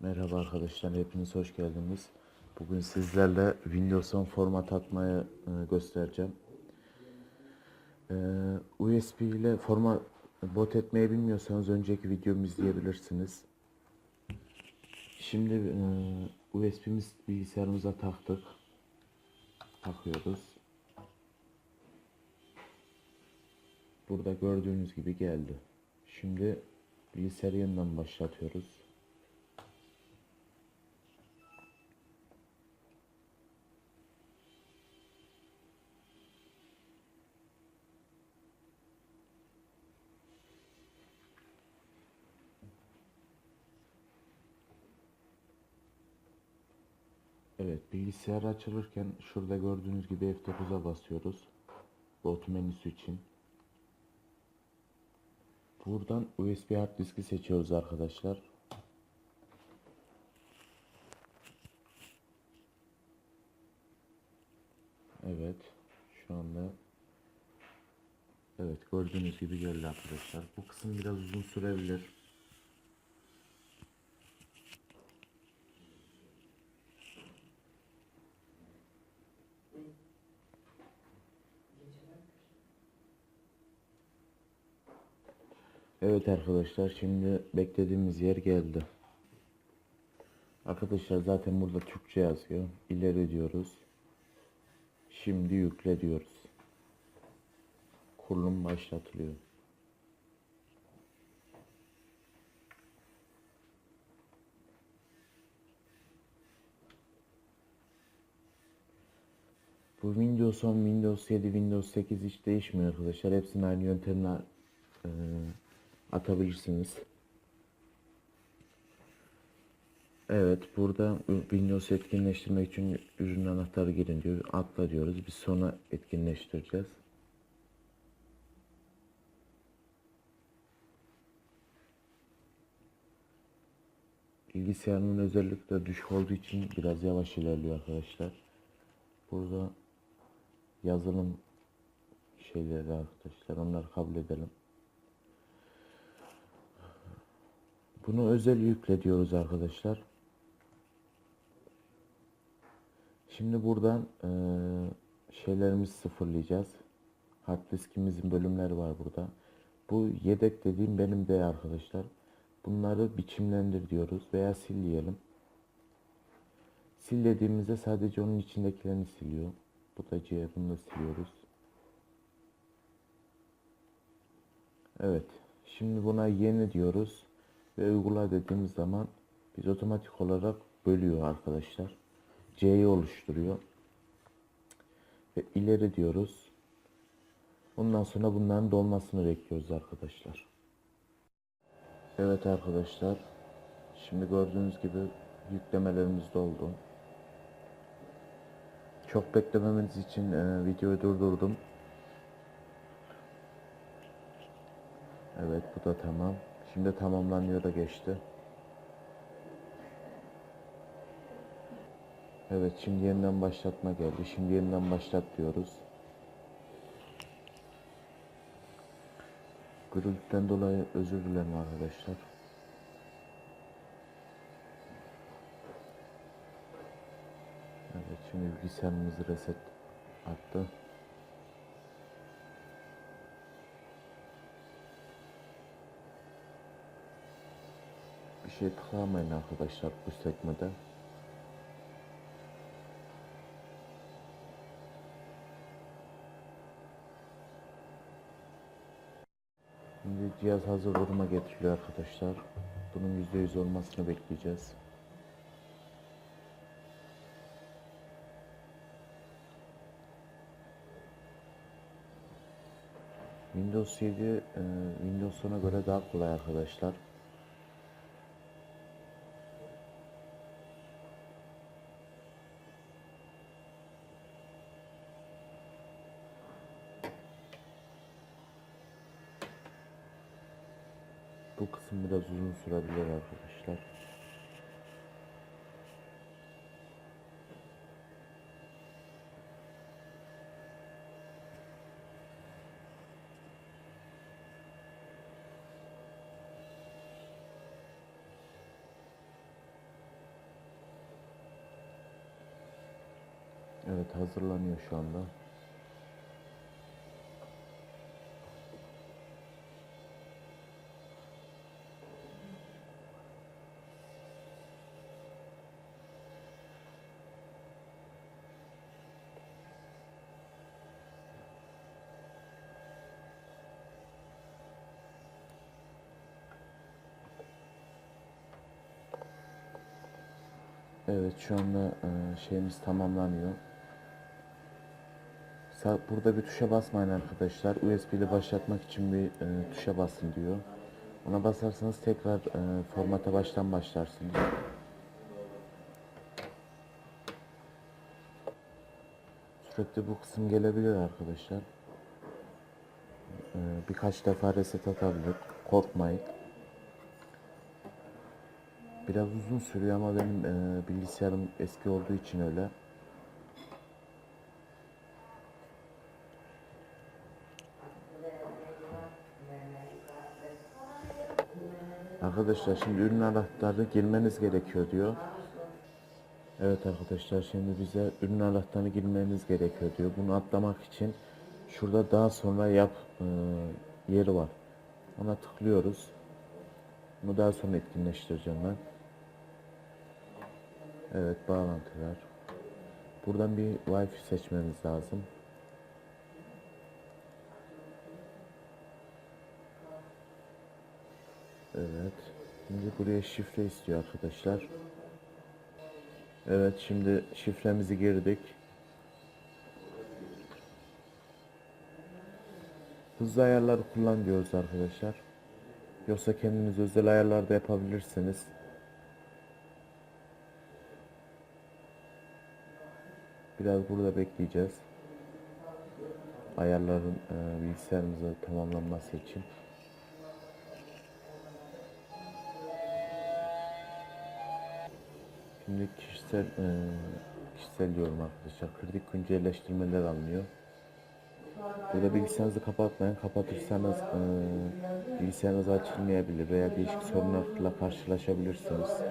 Merhaba arkadaşlar, hepiniz hoş geldiniz. Bugün sizlerle Windows 10 format atmayı e, göstereceğim. E, USB ile format bot etmeyi bilmiyorsanız önceki videomu izleyebilirsiniz. Şimdi e, USB'miz bilgisayarımıza taktık. Takıyoruz. Burada gördüğünüz gibi geldi. Şimdi bilgisayarı yeniden başlatıyoruz. Evet bilgisayar açılırken şurada gördüğünüz gibi F9'a basıyoruz. Bot menüsü için. Buradan USB hard diski seçiyoruz arkadaşlar. Evet şu anda Evet gördüğünüz gibi geldi arkadaşlar. Bu kısım biraz uzun sürebilir. Evet arkadaşlar şimdi beklediğimiz yer geldi. Arkadaşlar zaten burada Türkçe yazıyor. İleri diyoruz. Şimdi yükle diyoruz. Kurulum başlatılıyor. Bu Windows 10, Windows 7, Windows 8 hiç değişmiyor arkadaşlar. Hepsini aynı yöntemle e, atabilirsiniz. Evet burada Windows etkinleştirmek için ürün anahtarı girin diyor. Atla diyoruz. Biz sonra etkinleştireceğiz. Bilgisayarımın özellikle düşük olduğu için biraz yavaş ilerliyor arkadaşlar. Burada yazılım şeyleri arkadaşlar onları kabul edelim. Bunu özel yükle diyoruz arkadaşlar. Şimdi buradan eee, şeylerimizi sıfırlayacağız. Hard diskimizin bölümleri var burada. Bu yedek dediğim benim de arkadaşlar. Bunları biçimlendir diyoruz veya sil diyelim. Sil dediğimizde sadece onun içindekilerini siliyor. Bu da C. Bunu da siliyoruz. Evet. Şimdi buna yeni diyoruz. Ve uygula dediğimiz zaman biz otomatik olarak bölüyor arkadaşlar. C'yi oluşturuyor. Ve ileri diyoruz. Ondan sonra bunların dolmasını bekliyoruz arkadaşlar. Evet arkadaşlar. Şimdi gördüğünüz gibi yüklemelerimiz doldu. Çok beklememeniz için e, videoyu durdurdum. Evet bu da tamam. Şimdi tamamlanıyor da geçti. Evet şimdi yeniden başlatma geldi. Şimdi yeniden başlat diyoruz. Gürültüden dolayı özür dilerim arkadaşlar. Evet şimdi bilgisayarımızı reset attı. Şey tıklamayın arkadaşlar bu sekmede. Şimdi cihaz hazır duruma getiriliyor arkadaşlar. Bunun %100 olmasını bekleyeceğiz. Windows 7 e, Windows 10'a göre daha kolay arkadaşlar. Bu kısım biraz uzun sürebilir arkadaşlar. Evet hazırlanıyor şu anda. Evet şu anda e, şeyimiz tamamlanıyor. Burada bir tuşa basmayın arkadaşlar. USB ile başlatmak için bir e, tuşa basın diyor. Ona basarsanız tekrar e, formata baştan başlarsınız. Sürekli bu kısım gelebilir arkadaşlar. Birkaç defa reset atabilir. Korkmayın. Biraz uzun sürüyor ama benim e, bilgisayarım eski olduğu için öyle. Arkadaşlar şimdi ürün anahtarı girmeniz gerekiyor diyor. Evet arkadaşlar şimdi bize ürün anahtarını girmeniz gerekiyor diyor. Bunu atlamak için şurada daha sonra yap e, yeri var. Ona tıklıyoruz. Bunu daha sonra etkinleştireceğim ben. Evet bağlantılar. Buradan bir Wi-Fi seçmemiz lazım. Evet. Şimdi buraya şifre istiyor arkadaşlar. Evet şimdi şifremizi girdik. Hızlı ayarları kullan diyoruz arkadaşlar. Yoksa kendiniz özel ayarlarda yapabilirsiniz. Biraz burada bekleyeceğiz. Ayarların e, bilgisayarımıza tamamlanması için. Şimdi kişisel e, kişisel diyorum arkadaşlar. Kritik güncelleştirmeler alınıyor. Burada bilgisayarınızı kapatmayın. Kapatırsanız e, bilgisayarınız açılmayabilir veya değişik sorunlarla karşılaşabilirsiniz.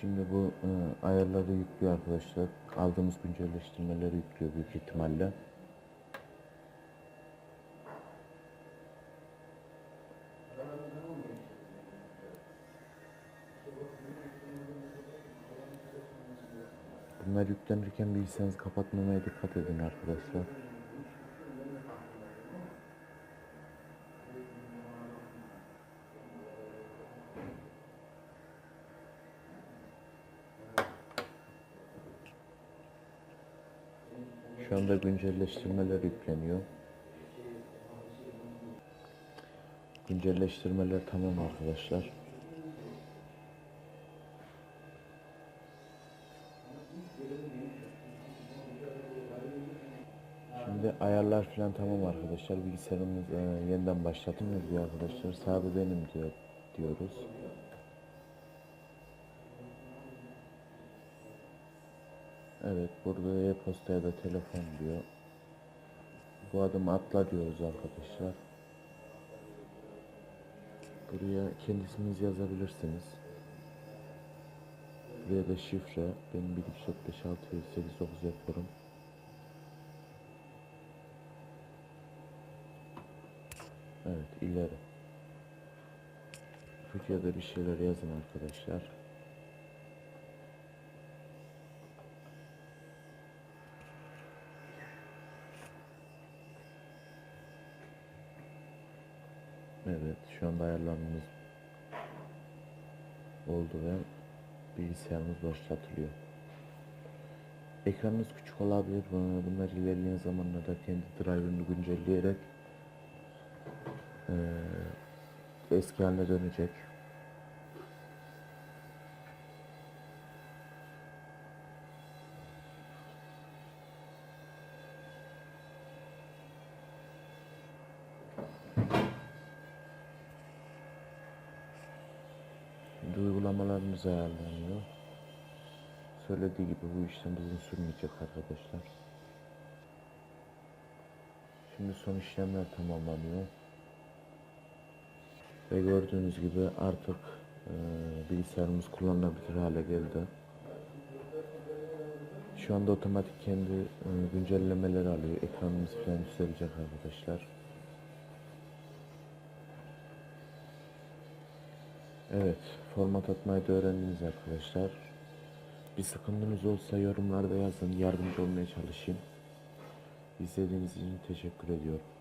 Şimdi bu e, ayarları yüklüyor arkadaşlar. Aldığımız güncelleştirmeleri yüklüyor büyük ihtimalle. Bunlar yüklenirken bilgisayarınızı kapatmamaya dikkat edin arkadaşlar. Şu anda güncelleştirmeler yükleniyor. Güncelleştirmeler tamam arkadaşlar. Şimdi ayarlar falan tamam arkadaşlar. Bilgisayarımız e, yeniden başlatılıyor diyor arkadaşlar. Sahibi benim diyor diyoruz. Evet burada e-posta ya da telefon diyor. Bu adımı atla diyoruz arkadaşlar. Buraya kendi isminizi yazabilirsiniz. Buraya da şifre. Benim 1 2 4 5 6 7 8 9 yapıyorum. Evet ileri. Videoda bir şeyler yazın arkadaşlar. Evet şu anda ayarlarımız oldu ve bilgisayarımız başlatılıyor. Ekranınız küçük olabilir. Bunlar ilerleyen zamanlarda kendi driver'ını güncelleyerek eee, eski haline dönecek. Uygulamalarımız ayarlanıyor. Söylediği gibi bu işlem uzun sürmeyecek arkadaşlar. Şimdi son işlemler tamamlanıyor. Ve gördüğünüz gibi artık e, bilgisayarımız kullanılabilir hale geldi. Şu anda otomatik kendi e, güncellemeleri alıyor. Ekranımız falan düzelecek arkadaşlar. Evet, format atmayı da öğrendiniz arkadaşlar. Bir sıkıntınız olsa yorumlarda yazın, yardımcı olmaya çalışayım. İzlediğiniz için teşekkür ediyorum.